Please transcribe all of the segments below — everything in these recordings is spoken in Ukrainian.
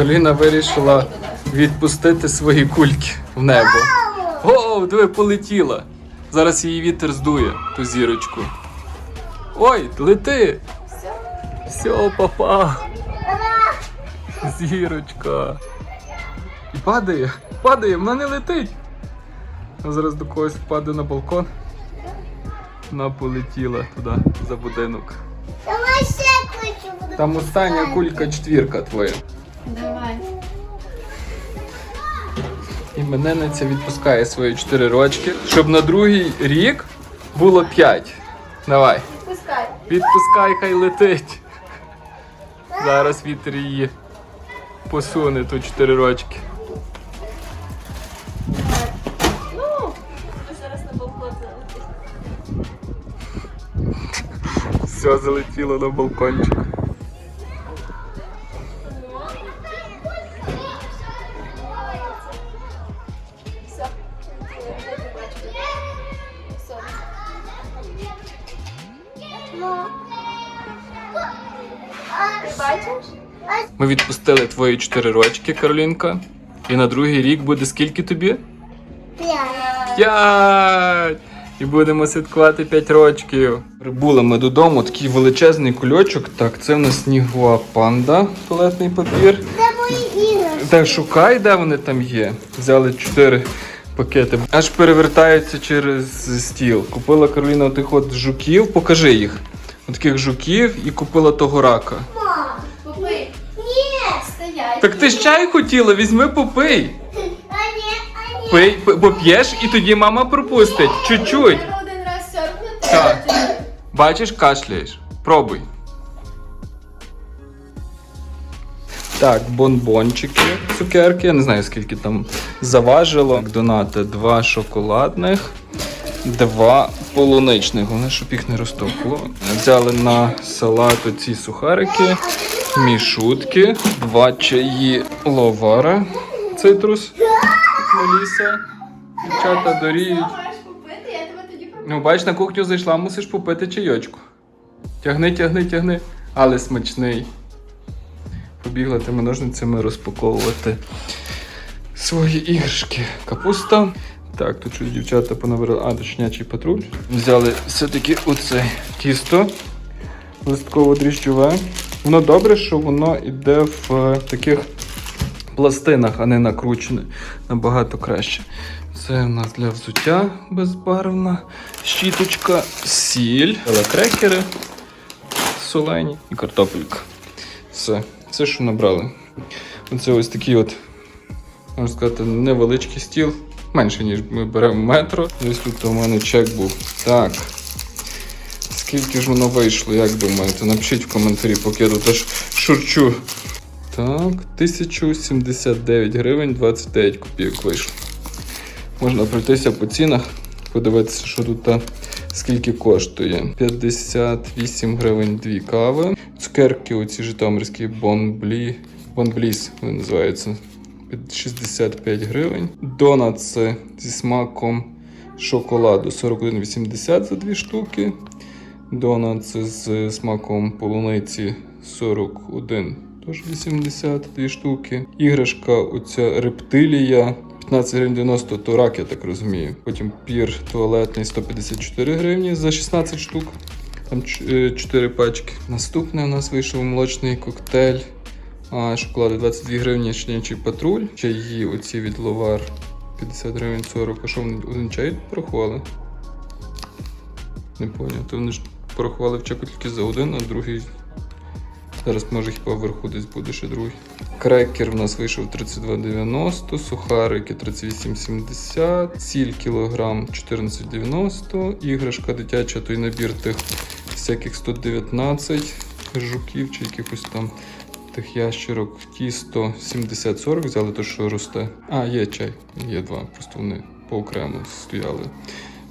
Кароліна вирішила відпустити свої кульки в небо. О, диви, полетіла. Зараз її вітер здує, ту зірочку. Ой, лети! Все, папа. Зірочка. І падає, падає, вона не летить. Вона зараз до когось впаде на балкон. Вона полетіла туди, за будинок. Там остання кулька четвірка твоя. Давай. Іменинниця відпускає свої 4 рочки, щоб на другий рік було 5. Давай. Пускай. Відпускай, хай летить. Зараз вітер її посуне тут 4 рочки. Ну, зараз на балкон залетить. Все залетіло на балкончик. Бачиш? Ми відпустили твої 4 рочки, Каролінка. І на другий рік буде скільки тобі? П'ять. 5! І будемо святкувати 5 рочків. Прибули ми додому, такий величезний кульочок. Так, це в нас снігова панда, туалетний папір. Це мої іграшки. Так, шукай, де вони там є. Взяли 4 пакети. Аж перевертаються через стіл. Купила Кароліна тих от жуків, покажи їх. Таких жуків і купила того рака. Так ти ж чай хотіла, візьми попий. Пий, п- поп'єш і тоді мама пропустить. Чуть-чуть. Треба один раз сьорбнути. Так. Бачиш, кашляєш. Пробуй. Так, бонбончики, цукерки. Я не знаю, скільки там заважило. Так, Донати два шоколадних, два полуничних. Головне, щоб їх не розтопло. Взяли на салат ці сухарики, мішутки, два чаї ловара, цитрус, Меліса. Дівчата доріють. Ну, бач, на кухню зайшла, мусиш попити чайочку. Тягни, тягни, тягни. Але смачний. Побігла тими ножницями розпаковувати свої іграшки. Капуста. Так, тут щось дівчата понабирали. А, точнячий патруль. Взяли все-таки оце тісто листково-дріжджове. Воно добре, що воно йде в е, таких пластинах, а не накручене. Набагато краще. Це в нас для взуття безбарвна щіточка, сіль, крекери солені і картопелька. Все, все, що набрали. Оце ось такий от, можна сказати, невеличкий стіл. Менше, ніж ми беремо метро. Ось тут у мене чек був. Так. Скільки ж воно вийшло, як думаєте? Напишіть в коментарі, поки я тут аж шурчу. Так, 1079 гривень 29 копійок вийшло. Можна пройтися по цінах, подивитися, що тут та скільки коштує. 58 гривень дві кави. Цукерки оці житомирські бонблі. Бонбліс вони називаються. Під 65 гривень. Донатси зі смаком шоколаду 41,80 за дві штуки. Донатси з смаком полуниці 41, теж 82 штуки. Іграшка оця рептилія 15 гривень 90, то рак, я так розумію. Потім пір туалетний 154 гривні за 16 штук. Там 4 пачки. Наступне у нас вийшов молочний коктейль. А, шоколади 22 гривні щенячий патруль. Чаї оці від ловар 50 гривень 40. А що вони один чай порахували? Не поняв. То вони ж порахували в чеку тільки за один, а другий. Зараз може хіба вверху десь буде ще другий. Крекер в нас вийшов 32,90, сухарики 38,70, сіль кілограм 14,90, іграшка дитяча, той набір тих всяких 119 жуків чи якихось там тих ящерок. Тісто 70-40, взяли те, що росте. А, є чай, є два, просто вони поокремо стояли.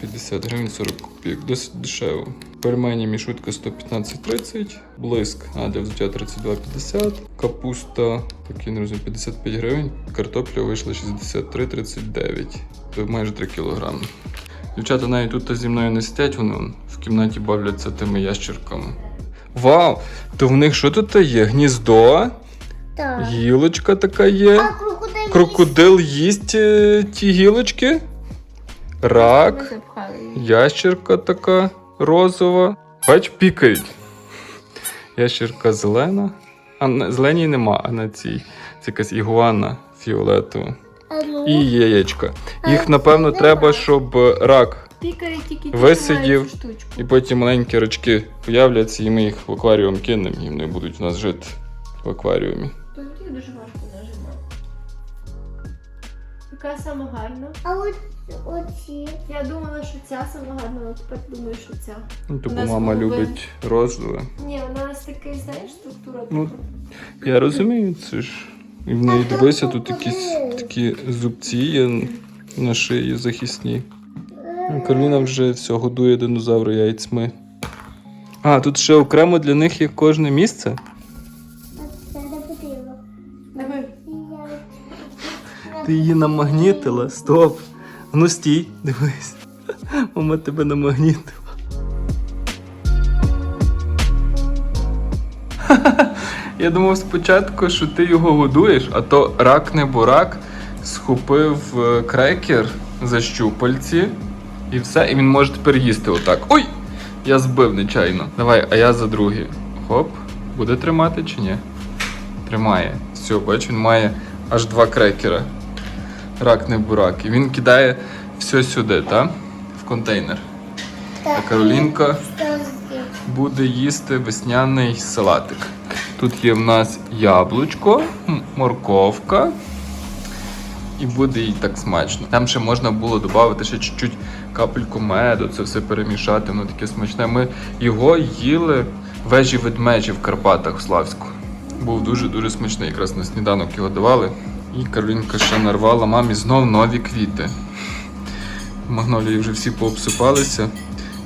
50 гривень 40 копійок, досить дешево. Пельмені мішутка 115,30, блиск, а для взуття 32,50, капуста, такі не розумію, 55 гривень, картопля вийшла 63,39, то майже 3 кілограми. Дівчата навіть тут зі мною не сидять, вони в кімнаті бавляться тими ящерками. Вау! То в них що тут є? Гніздо? Так. Гілочка така А є. крокодил. Крокодил їсть е, ті гілочки. Рак. Ящерка така розова. Бач, пікають. Ящерка зелена. А зеленій нема, а на цій. Це якась ігуана фіолетова. Ну. І яєчка. Їх, напевно, треба, щоб рак. Тільки ті, Висидів. І потім маленькі рачки появляться, і ми їх в акваріум кинемо, і вони будуть у нас жити в акваріумі. Дуже важко. Яка сама гарна? А от оці. Я думала, що ця сама гарна, але тепер думаю, що ця. Ну, Типу У нас мама голуби. любить розове. Ні, вона у нас такий, знаєш, структура. Ну, така. Я розумію, це ж. І в неї дивися, тут якісь такі зубці є на шиї захисні. Ну, Кароліна вже все годує динозавра яйцьми. А, тут ще окремо для них є кожне місце. Ти її намагнітила? Стоп. Ну стій, дивись. Мама тебе намагнітила. Я думав спочатку, що ти його годуєш, а то рак не бурак схопив е, крекер за щупальці і все, і він може тепер їсти отак. Ой! Я збив нечайно. Давай, а я за другий. Хоп. Буде тримати чи ні? Тримає. Все, бач, він має аж два крекера. Рак не бурак. І він кидає все сюди, так? В контейнер. А Каролінка буде їсти весняний салатик. Тут є в нас яблучко, морковка. І буде їй так смачно. Там ще можна було додати ще чуть-чуть капельку меду, це все перемішати, воно таке смачне. Ми його їли вежі ведмежі в Карпатах в Славську. Був дуже-дуже смачний, якраз на сніданок його давали. І Каролінка ще нарвала мамі знов нові квіти. Магнолії вже всі пообсипалися.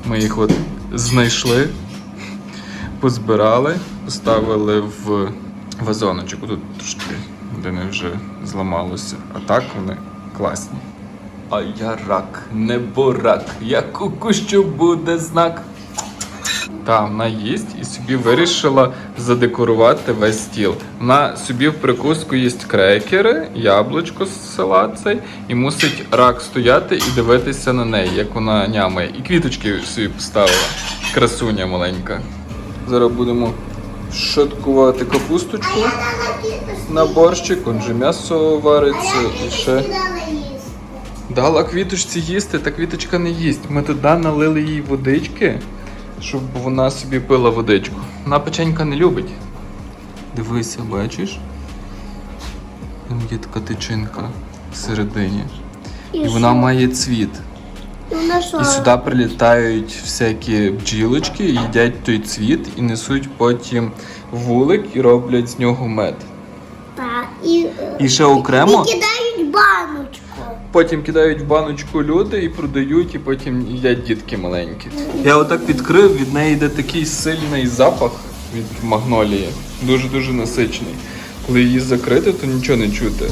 Ми їх от знайшли, позбирали, поставили в вазоночок. Тут трошки один вже зламалося. А так вони класні. А я рак, не бурак, як у кущу буде знак. Та, вона їсть і собі вирішила задекорувати весь стіл. Вона собі в прикуску їсть крекери, яблучко з салат цей, і мусить рак стояти і дивитися на неї, як вона нямає. І квіточки собі поставила. Красуня маленька. Зараз будемо шаткувати капусточку на борщик, он же м'ясо вариться і ще. Дала квіточці їсти, та квіточка не їсть. Ми туди налили їй водички, щоб вона собі пила водичку. Вона печенька не любить. Дивися, бачиш? Там є така тичинка всередині. І вона має цвіт. І сюди прилітають всякі бджілочки, їдять той цвіт і несуть потім вулик і роблять з нього мед. Так, і, І ще окремо. і кидають баночку. Потім кидають в баночку люди і продають, і потім їдять дітки маленькі. Я отак відкрив, від неї йде такий сильний запах від магнолії, дуже-дуже насичений. Коли її закрити, то нічого не чути.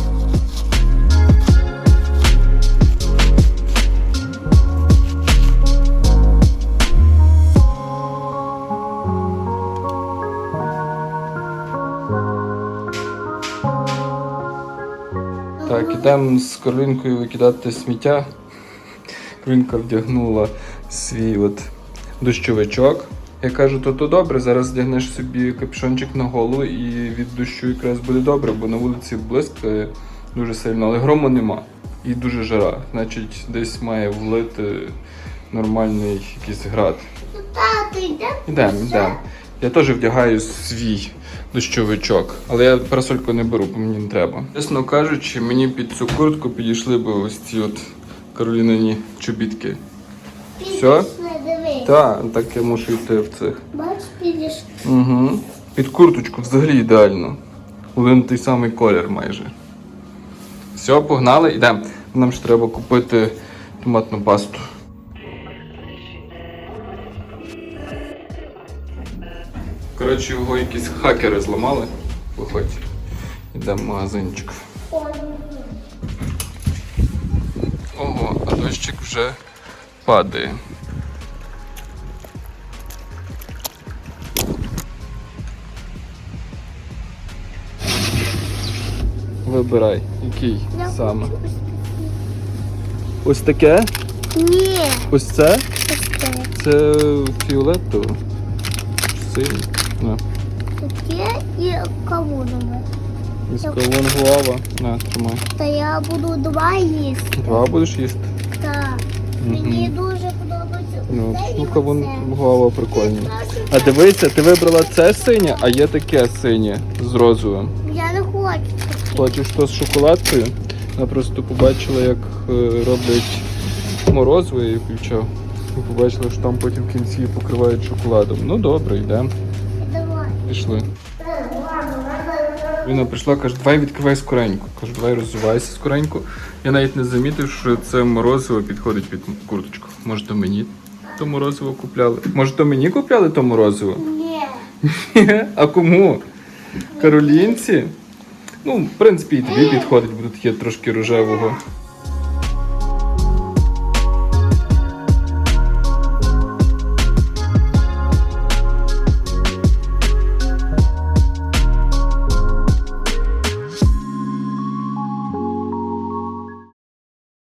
Так, ідемо з Каролінкою викидати сміття. Каролінка вдягнула свій от дощовичок. Я кажу, то то добре, зараз вдягнеш собі капюшончик на голову і від дощу якраз буде добре, бо на вулиці блискає дуже сильно, але грому нема. І дуже жара. Значить, десь має влити нормальний якийсь град. Тато, йде? Ідемо, ідемо. Я теж вдягаю свій дощовичок, але я парасольку не беру, бо мені не треба. Чесно кажучи, мені під цю куртку підійшли б ось ці от каролінині чобітки. Все? Так, так я мушу йти в цих. Бач, підійшли. Угу. Під курточку взагалі ідеально. Один той самий колір майже. Все, погнали, йдемо. Нам ще треба купити томатну пасту. Коротше, його якісь хакери зламали. Виходь. Йдемо в магазинчик. Ого, а дощик вже падає. Вибирай, який Я саме. хочу Ось таке? Ні, Ось це? таке. Це фіолетово. Синій. На. Таке і кавунове. Із кавун гуава. На, тримай. Та я буду два їсти. Два будеш їсти? Так. Мені дуже подобається. Ну, оце і ну кавун оце. прикольний. А це. дивися, ти вибрала це синє, а є таке синє з розовим. Я не хочу. Хочеш то з шоколадкою? Вона просто побачила, як е, роблять морозиво, я її включав. І побачила, що там потім в кінці покривають шоколадом. Ну добре, йдемо. Пішли. Вона прийшла, каже, давай відкривай скоренько. Кажу, давай розвивайся скоренько. Я навіть не замітив, що це морозиво підходить під курточку. Може, то мені то морозиво купляли. Може, то мені купляли то морозиво? Ні. А кому? Каролінці? Ну, в принципі, і тобі підходить, бо тут є трошки рожевого